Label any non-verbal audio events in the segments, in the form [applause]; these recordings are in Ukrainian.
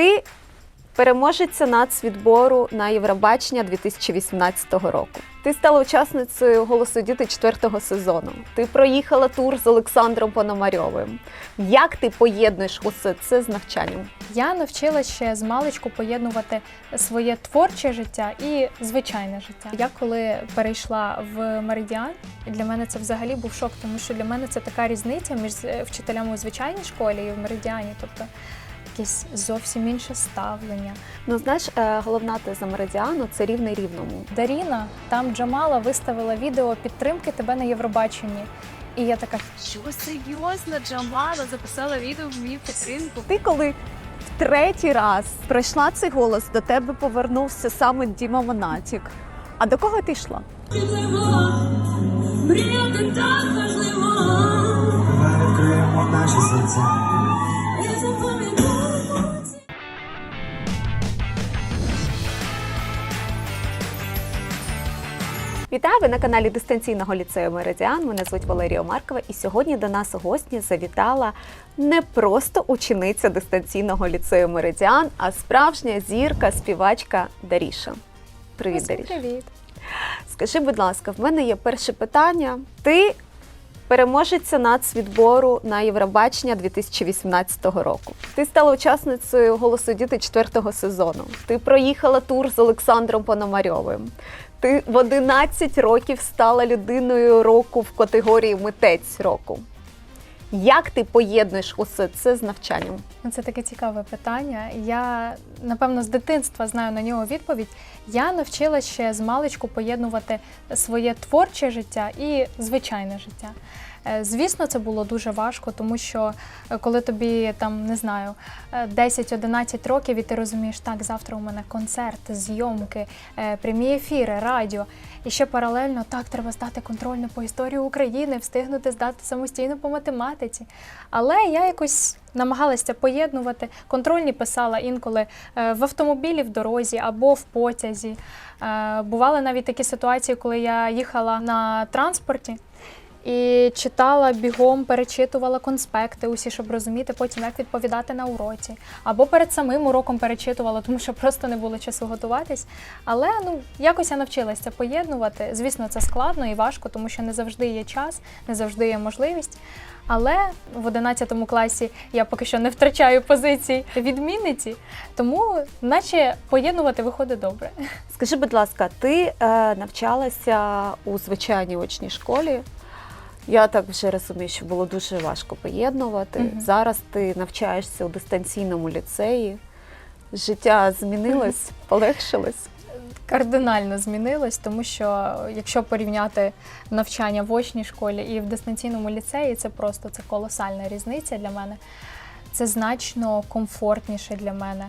Ти переможеця нацвідбору на Євробачення 2018 року. Ти стала учасницею голосу діти четвертого сезону. Ти проїхала тур з Олександром Пономарьовим. Як ти поєднуєш усе це з навчанням? Я навчилася ще з маличку поєднувати своє творче життя і звичайне життя. Я коли перейшла в меридіан, для мене це взагалі був шок, тому що для мене це така різниця між е, вчителями у звичайній школі і в меридіані, тобто якесь зовсім інше ставлення. Ну знаєш, е, головна теза меридіану це рівний рівному. Даріна там Джамала виставила відео підтримки тебе на Євробаченні. І я така, Що серйозно, Джамала записала відео в мою підтримку. Ти коли в третій раз пройшла цей голос, до тебе повернувся саме Діма Монатік. А до кого ти йшла? Мріяти так важливо. Давай відкриємо наші серця. Вітаю ви на каналі дистанційного ліцею Меридіан. Мене звуть Валерія Маркова, і сьогодні до нас у гості завітала не просто учениця дистанційного ліцею Меридіан, а справжня зірка, співачка Даріша. Привіт, «Усім Даріша. привіт. Скажи, будь ласка, в мене є перше питання. Ти переможеця нацвідбору на Євробачення 2018 року. Ти стала учасницею голосу діти четвертого сезону. Ти проїхала тур з Олександром Пономарьовим. Ти в 11 років стала людиною року в категорії митець року. Як ти поєднуєш усе це з навчанням? Ну, Це таке цікаве питання. Я напевно з дитинства знаю на нього відповідь. Я навчилася ще з маличку поєднувати своє творче життя і звичайне життя. Е, Звісно, це було дуже важко, тому що е, коли тобі там не знаю е, 10-11 років, і ти розумієш, так, завтра у мене концерт, зйомки, е, прямі ефіри, радіо. І ще паралельно так треба здати контрольну по історії України, встигнути здати самостійно по математиці. Але я якось намагалася поєднувати. Контрольні писала інколи в автомобілі в дорозі або в потязі. Бували навіть такі ситуації, коли я їхала на транспорті. І читала бігом, перечитувала конспекти усі, щоб розуміти потім, як відповідати на уроці. Або перед самим уроком перечитувала, тому що просто не було часу готуватись. Але ну якось я навчилася поєднувати. Звісно, це складно і важко, тому що не завжди є час, не завжди є можливість. Але в 11 класі я поки що не втрачаю позицій відмінниці, тому наче поєднувати виходить добре. Скажи, будь ласка, ти е, навчалася у звичайній очній школі. Я так вже розумію, що було дуже важко поєднувати. Мгм. Зараз ти навчаєшся у дистанційному ліцеї. Життя змінилось, [laughs] полегшилось. Кардинально змінилось, тому що якщо порівняти навчання в очній школі і в дистанційному ліцеї, це просто це колосальна різниця для мене. Це значно комфортніше для мене.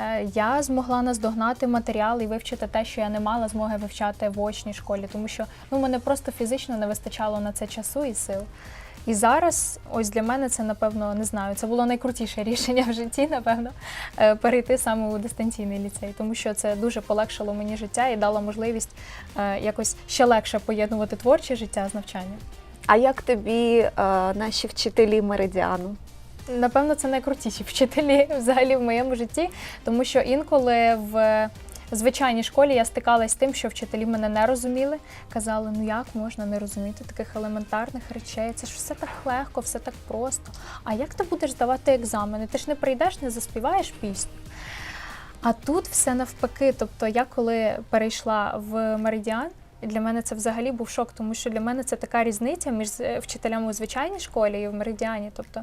Е, Я змогла наздогнати матеріал і вивчити те, що я не мала змоги вивчати в очній школі, тому що ну, мене просто фізично не вистачало на це часу і сил. І зараз, ось для мене це, напевно, не знаю, це було найкрутіше [laughs] рішення в житті, напевно, е, перейти саме у дистанційний ліцей, тому що це дуже полегшило мені життя і дало можливість е, якось ще легше поєднувати творче життя з навчанням. А як тобі наші вчителі меридіану? Напевно, це найкрутіші вчителі взагалі в моєму житті, тому що інколи в звичайній школі я стикалась з тим, що вчителі мене не розуміли. Казали, ну як можна не розуміти таких елементарних речей? Це ж все так легко, все так просто. А як ти будеш здавати екзамени? Ти ж не прийдеш, не заспіваєш пісню. А тут все навпаки. Тобто, я коли перейшла в меридіан. Для мене це взагалі був шок, тому що для мене це така різниця між е, вчителями у звичайній школі і в меридіані. Тобто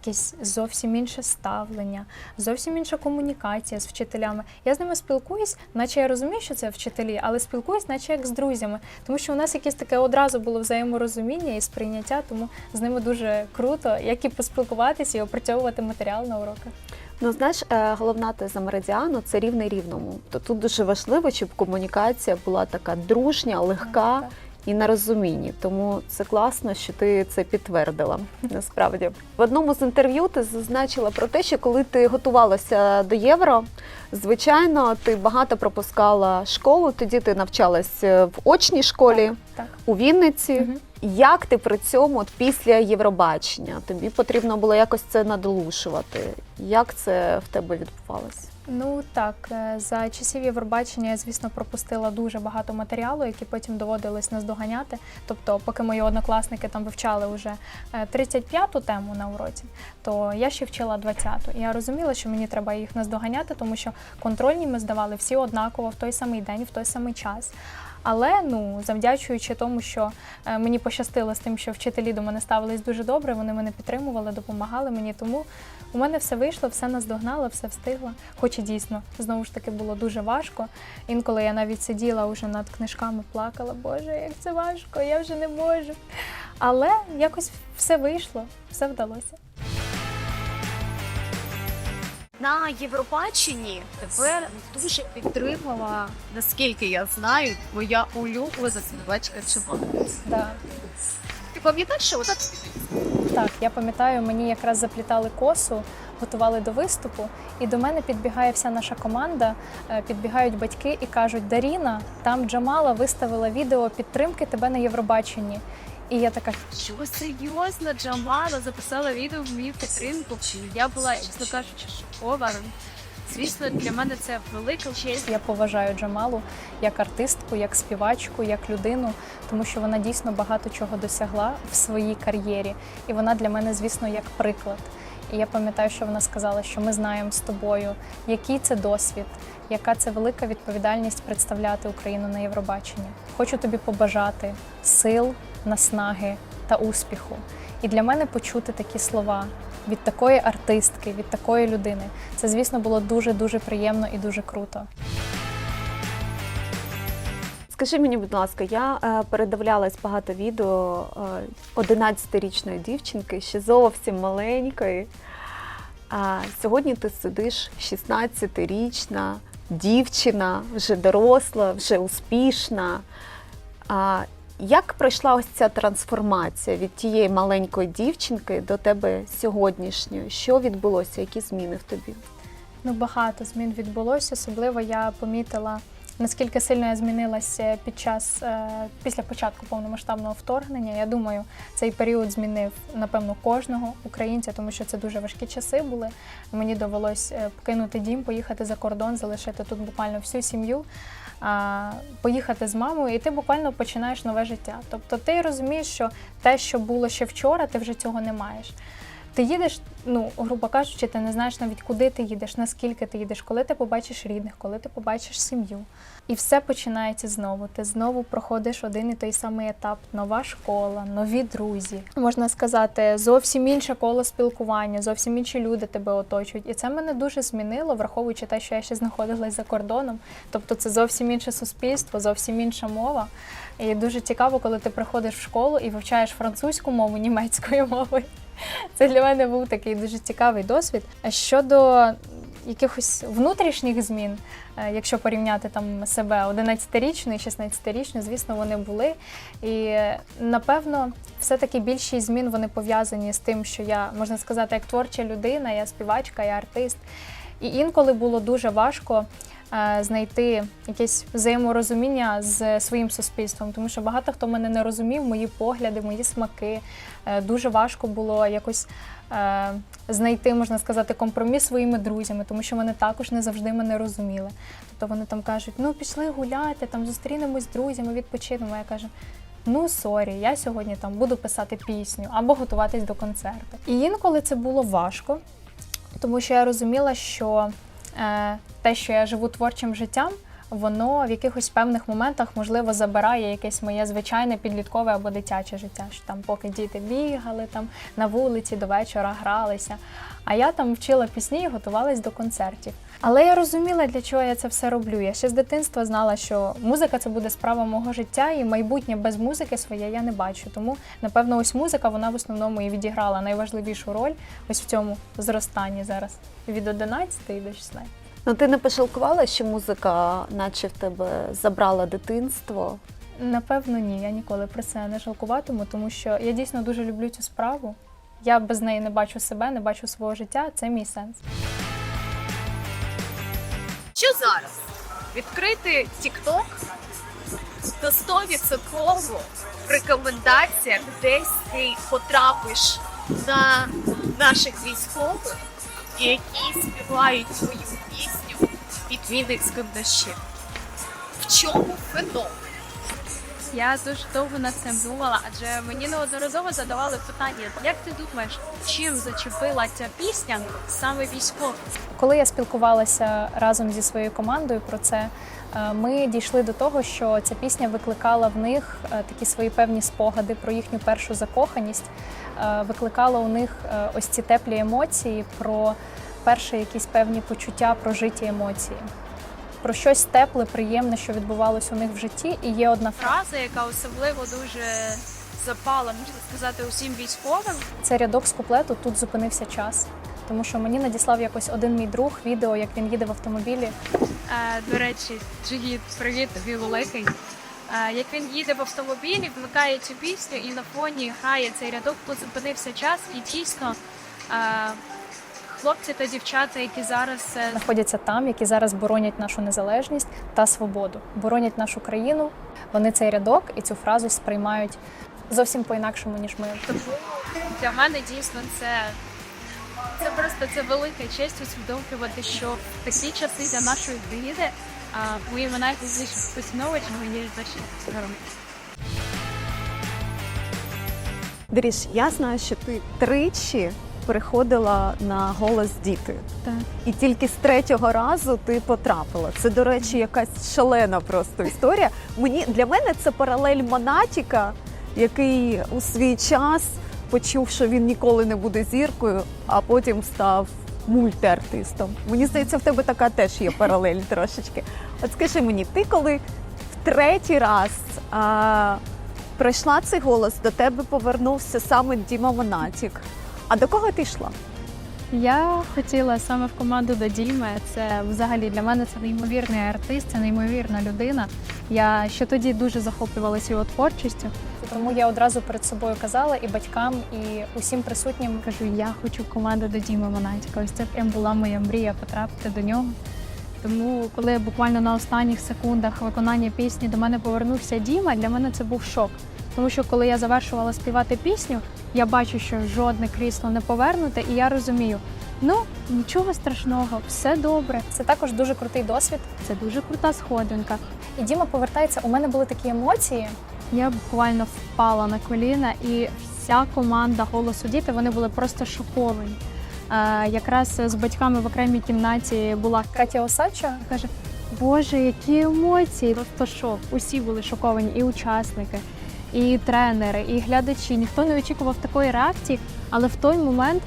якесь зовсім інше ставлення, зовсім інша комунікація з вчителями. Я з ними спілкуюсь, наче я розумію, що це вчителі, але спілкуюсь, наче як з друзями, тому що у нас якесь таке одразу було взаєморозуміння і сприйняття, тому з ними дуже круто, як і поспілкуватися і опрацьовувати матеріал на уроках. Ну, знаєш, е, головна теза меридіану це рівний рівному. То тут дуже важливо, щоб комунікація була така дружня, легка Так, і на розумінні. Тому це класно, що ти це підтвердила. Насправді, в одному з інтерв'ю ти зазначила про те, що коли ти готувалася до євро, звичайно, ти багато пропускала школу. Тоді ти навчалась е, в очній школі Так. у Вінниці. Мгм. Як ти при цьому от після Євробачення? Тобі потрібно було якось це надолушувати. Як це в тебе відбувалося? Ну так, е, за часів Євробачення я, звісно, пропустила дуже багато матеріалу, який потім доводилось наздоганяти. Тобто, поки мої однокласники там вивчали вже е, 35-ту тему на уроці, то я ще вчила 20-ту. І я розуміла, що мені треба їх наздоганяти, тому що контрольні ми здавали всі однаково в той самий день, в той самий час. Але ну, завдячуючи тому, що е, мені пощастило з тим, що вчителі до мене ставились дуже добре, вони мене підтримували, допомагали мені. Тому у мене все вийшло, все наздогнала, все встигла. Хоч і дійсно знову ж таки було дуже важко. Інколи я навіть сиділа вже над книжками, плакала, Боже, як це важко, я вже не можу. Але якось все вийшло, все вдалося. На Євробаченні тебе дуже підтримала, наскільки я знаю, твоя улюблена співачка Чимала. Да. Ти пам'ятаєш, що вона Так, я пам'ятаю, мені якраз заплітали косу, готували до виступу, і до мене підбігає вся наша команда, е, підбігають батьки і кажуть: Даріна, там Джамала виставила відео підтримки тебе на Євробаченні. І я така, що серйозно Джамала записала відео в мою підтримку. Я була, чесно кажучи, шокована. Звісно, для мене це велика честь. Я поважаю Джамалу як артистку, як співачку, як людину, тому що вона дійсно багато чого досягла в своїй кар'єрі, і вона для мене, звісно, як приклад. І я пам'ятаю, що вона сказала, що ми знаємо з тобою, який це досвід, яка це велика відповідальність представляти Україну на Євробаченні. Хочу тобі побажати сил, наснаги та успіху. І для мене почути такі слова від такої артистки, від такої людини. Це, звісно, було дуже дуже приємно і дуже круто. Скажи мені, будь ласка, я е, передивлялась багато відео е, 11-річної дівчинки, ще зовсім маленької. А сьогодні ти сидиш 16-річна дівчина, вже доросла, вже успішна. А як пройшла ось ця трансформація від тієї маленької дівчинки до тебе сьогоднішньої? Що відбулося? Які зміни в тобі? Ну, багато змін відбулося. Особливо я помітила, наскільки сильно я змінилася під час е, після початку повномасштабного вторгнення. Я думаю, цей період змінив напевно кожного українця, тому що це дуже важкі часи були. Мені довелось е, покинути дім, поїхати за кордон, залишити тут буквально всю сім'ю. Поїхати з мамою, і ти буквально починаєш нове життя. Тобто ти розумієш, що те, що було ще вчора, ти вже цього не маєш. Ти їдеш, ну, грубо кажучи, ти не знаєш навіть куди ти їдеш, наскільки ти їдеш, коли ти побачиш рідних, коли ти побачиш сім'ю. І все починається знову. Ти знову проходиш один і той самий етап: нова школа, нові друзі. Можна сказати, зовсім інше коло спілкування, зовсім інші люди тебе оточують. І це мене дуже змінило, враховуючи те, що я ще знаходилась за кордоном. Тобто це зовсім інше суспільство, зовсім інша мова. І дуже цікаво, коли ти приходиш в школу і вивчаєш французьку мову німецькою мовою. Це для мене був такий дуже цікавий досвід. А щодо якихось внутрішніх змін, е, якщо порівняти там себе 11-річну і 16-річну, звісно, вони були. І е, напевно, все-таки більшість змін вони пов'язані з тим, що я можна сказати, як творча людина, я співачка, я артист. І інколи було дуже важко знайти якесь взаєморозуміння з своїм суспільством, тому що багато хто мене не розумів, мої погляди, мої смаки. Е, Дуже важко було якось е, знайти, можна сказати, компроміс своїми друзями, тому що вони також не завжди мене розуміли. Тобто вони там кажуть, ну пішли гуляти, там зустрінемось з друзями, відпочинемо. Я кажу. Ну, сорі, я сьогодні там буду писати пісню або готуватись до концерту. І інколи це було важко, тому що я розуміла, що е, те, що я живу творчим життям, воно в якихось певних моментах можливо забирає якесь моє звичайне підліткове або дитяче життя. Що там, поки діти бігали там на вулиці до вечора гралися. А я там вчила пісні і готувалась до концертів. Але я розуміла, для чого я це все роблю. Я ще з дитинства знала, що музика це буде справа мого життя, і майбутнє без музики своє я не бачу. Тому, напевно, ось музика вона в основному і відіграла найважливішу роль ось в цьому зростанні зараз від 11 до 16. Ну ти не пошалкувала, що музика, наче в тебе забрала дитинство? Напевно, ні. Я ніколи про це не жалкуватиму, тому що я дійсно дуже люблю цю справу. Я без неї не бачу себе, не бачу свого життя. Це мій сенс. Що зараз? Відкрити TikTok, то 100% в рекомендаціях десь ти потрапиш на наших військових, які співають свою пісню під Вінницьким дощем. В чому феномен? Я дуже довго над цим думала, адже мені неодноразово задавали питання, як ти думаєш, чим зачепила ця пісня саме військових? Коли я спілкувалася разом зі своєю командою про це, е, ми дійшли до того, що ця пісня викликала в них е, такі свої певні спогади про їхню першу закоханість, е, викликала у них ось ці теплі емоції про перші якісь певні почуття, прожиті емоції. Про щось тепле, приємне, що відбувалось у них в житті, і є одна фраза. Яка особливо дуже запала, можна сказати, усім військовим. Це рядок з куплету тут зупинився час. Тому що мені надіслав якось один мій друг відео, як він їде в автомобілі. Е, до речі, Джигіт, привіт, тобі великий. Е, як він їде в автомобілі, вмикає цю пісню і на фоні грає цей рядок, тут зупинився час, і дійсно е, хлопці та дівчата, які зараз е, знаходяться там, які зараз боронять нашу незалежність та свободу, боронять нашу країну. Вони цей рядок і цю фразу сприймають зовсім по-інакшому, ніж ми. Тому для мене дійсно це, це просто це велика честь усвідомлювати, що в такі часи для нашої країни а, мої імена фізично поціновують, мені дуже гарно. Доріж, я знаю, що ти тричі переходила на голос діти. Так. І тільки з третього разу ти потрапила. Це, до речі, якась шалена просто історія. Мені для мене це паралель Монатіка, який у свій час почув, що він ніколи не буде зіркою, а потім став мультиартистом. Мені здається, в тебе така теж є паралель [laughs] трошечки. От скажи мені, ти коли в третій раз а, пройшла цей голос, до тебе повернувся саме Діма Монатік. А до кого ти йшла? Я хотіла саме в команду до Діми. Це взагалі для мене це неймовірний артист, це неймовірна людина. Я ще тоді дуже захоплювалася його творчістю. Тому я одразу перед собою казала і батькам, і усім присутнім. Кажу, я хочу в команду до Діми Монатіка. Ось це прям була моя мрія потрапити до нього. Тому, коли буквально на останніх секундах виконання пісні до мене повернувся Діма, для мене це був шок. Тому що коли я завершувала співати пісню, я бачу, що жодне крісло не повернуте, і я розумію, ну нічого страшного, все добре. Це також дуже крутий досвід. Це дуже крута сходинка. І Діма повертається. У мене були такі емоції. Я буквально впала на коліна, і вся команда голосу діти вони були просто шоковані. Е, якраз з батьками в окремій кімнаті була Катя Осадча каже: Боже, які емоції! Просто шок. Усі були шоковані, і учасники, і тренери, і глядачі. Ніхто не очікував такої реакції, але в той момент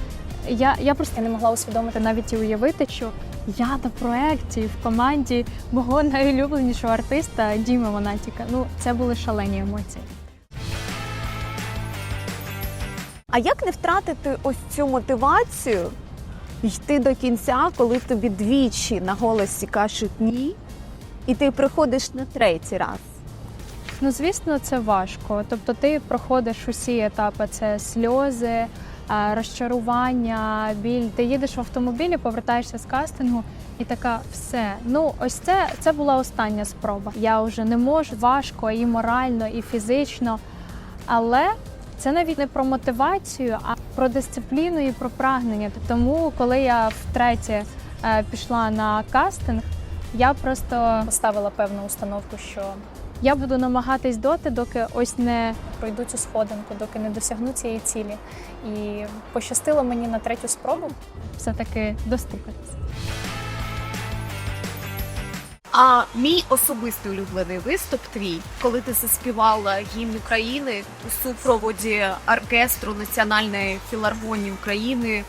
я, я просто не могла усвідомити навіть і уявити, що я на проєкті в команді мого найулюбленішого артиста Діми Монатіка. Ну, це були шалені емоції. А як не втратити ось цю мотивацію йти до кінця, коли тобі двічі на голосі кажуть ні, і ти приходиш на третій раз? Ну, звісно, це важко. Тобто, ти проходиш усі етапи: це сльози, е, розчарування, біль. Ти їдеш в автомобілі, повертаєшся з кастингу, і така все. Ну, ось це, це була остання спроба. Я вже не можу важко і морально, і фізично. Але це навіть не про мотивацію, а про дисципліну і про прагнення. Тому, коли я втретє е, пішла на кастинг, я просто поставила певну установку, що я буду намагатись доти, доки ось не пройду цю сходинку, доки не досягну цієї цілі. І пощастило мені на третю спробу. все-таки достукатися. А мій особистий улюблений виступ твій, коли ти заспівала гімн України у супроводі оркестру Національної філармонії України.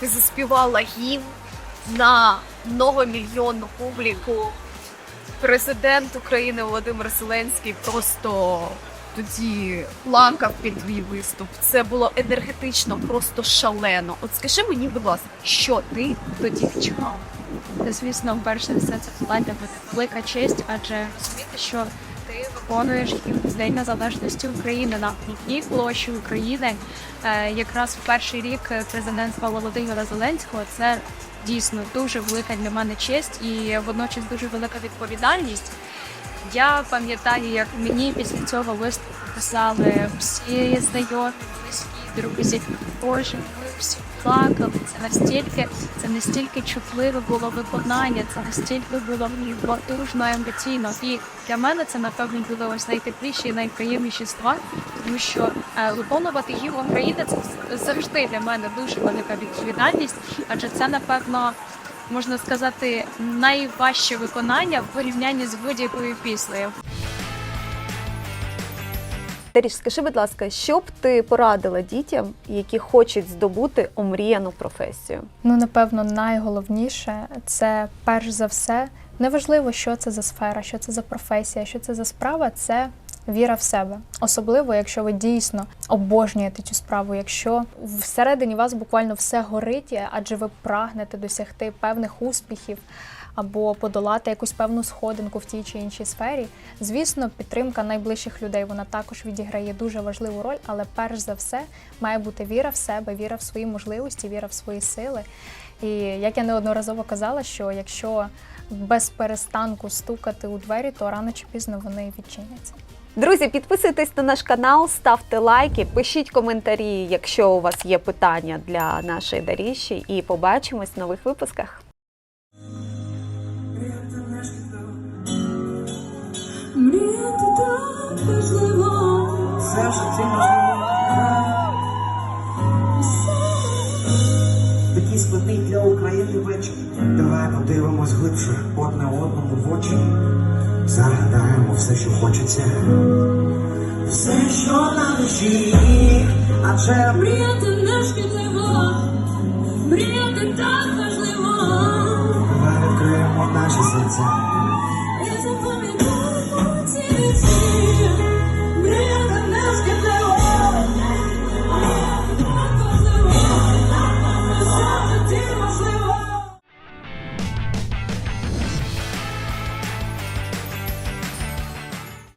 Ти заспівала гімн на многомільйонну публіку. Президент України Володимир Зеленський просто тоді плакав під твій виступ. Це було енергетично, просто шалено. От скажи мені, будь ласка, що ти тоді відчувала? Та, звісно, перше все це для мене велика честь, адже розуміти, що ти виконуєш День Незалежності України на головній площі України. Е, якраз в перший рік президентства Володимира Зеленського це дійсно дуже велика для мене честь і водночас дуже велика відповідальність. Я пам'ятаю, як мені після цього виступу писали всі знайомі, близькі друзі. Боже, ми всі плакали. Це настільки, це настільки чутливе було виконання, це настільки було потужно емоційно. І для мене це напевно було ось найтепліші і найприємніші слова, тому що е, виконувати гімн України це завжди для мене дуже велика відповідальність, адже це напевно. Можна сказати, найважче виконання в порівнянні з будь-якою піснею. Даріш, скажи, будь ласка, що б ти порадила дітям, які хочуть здобути омріяну професію? Ну, напевно, найголовніше це перш за все, неважливо, що це за сфера, що це за професія, що це за справа, це віра в себе. Особливо, якщо ви дійсно обожнюєте цю справу, якщо всередині вас буквально все горить, адже ви прагнете досягти певних успіхів. Або подолати якусь певну сходинку в тій чи іншій сфері. Звісно, підтримка найближчих людей вона також відіграє дуже важливу роль, але перш за все має бути віра в себе, віра в свої можливості, віра в свої сили. І як я неодноразово казала, що якщо без перестанку стукати у двері, то рано чи пізно вони відчиняться. Друзі, підписуйтесь на наш канал, ставте лайки, пишіть коментарі, якщо у вас є питання для нашої Даріші, і побачимось в нових випусках. можливо, все в житті можливо. Такий складний для України вечір. Давай подивимось глибше одне одному в очі. Загадаємо все, що хочеться. Все, що на душі, адже мріяти не шкідливо, мріяти так важливо. Давай відкриємо наші серця.